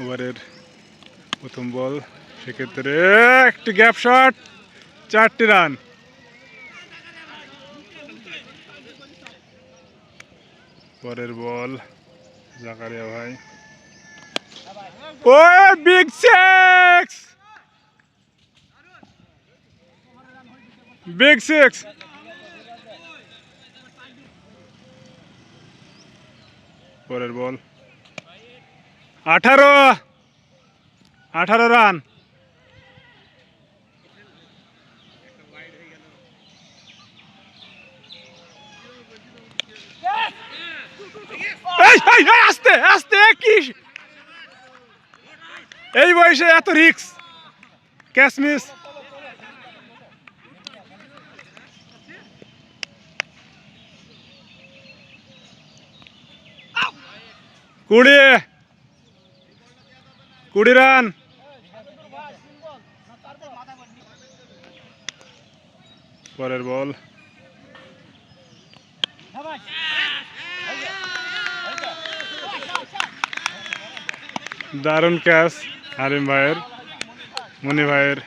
ওভারের প্রথম বল, সেক্ষেত্রে একটি গ্যাপ শট চারটি রান পরের বল, জাকারিয়া ভাই। ও বিগ সিক্স বিগ সিক্স পরের বল। আঠারো। আঠারো রান। আস্তে আস্তে কি? এই বয়সে এত রিক্স ক্যাশ মিস। কুড়ি কুড়ি রান পরের বল। দারুণ ক্যাচ হারিম ভাইয়ের, মনি ভাইয়ের।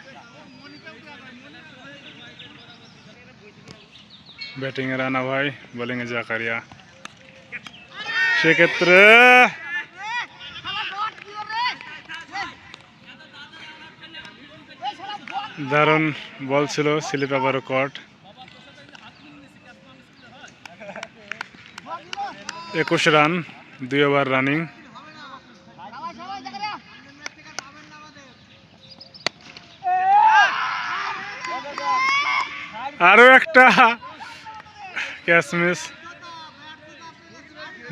ব্যাটিংয়ে রানা ভাই, বোলিংয়ে জাকারিয়া সেক্ষেত্রে দারুণ বল ছিল, স্লিপ আবারও কট একুশ রান, দুই ওভার রানিং আরও একটা ক্যাচ মিস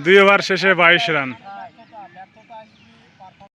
দুই ওভার শেষে বাইশ রান।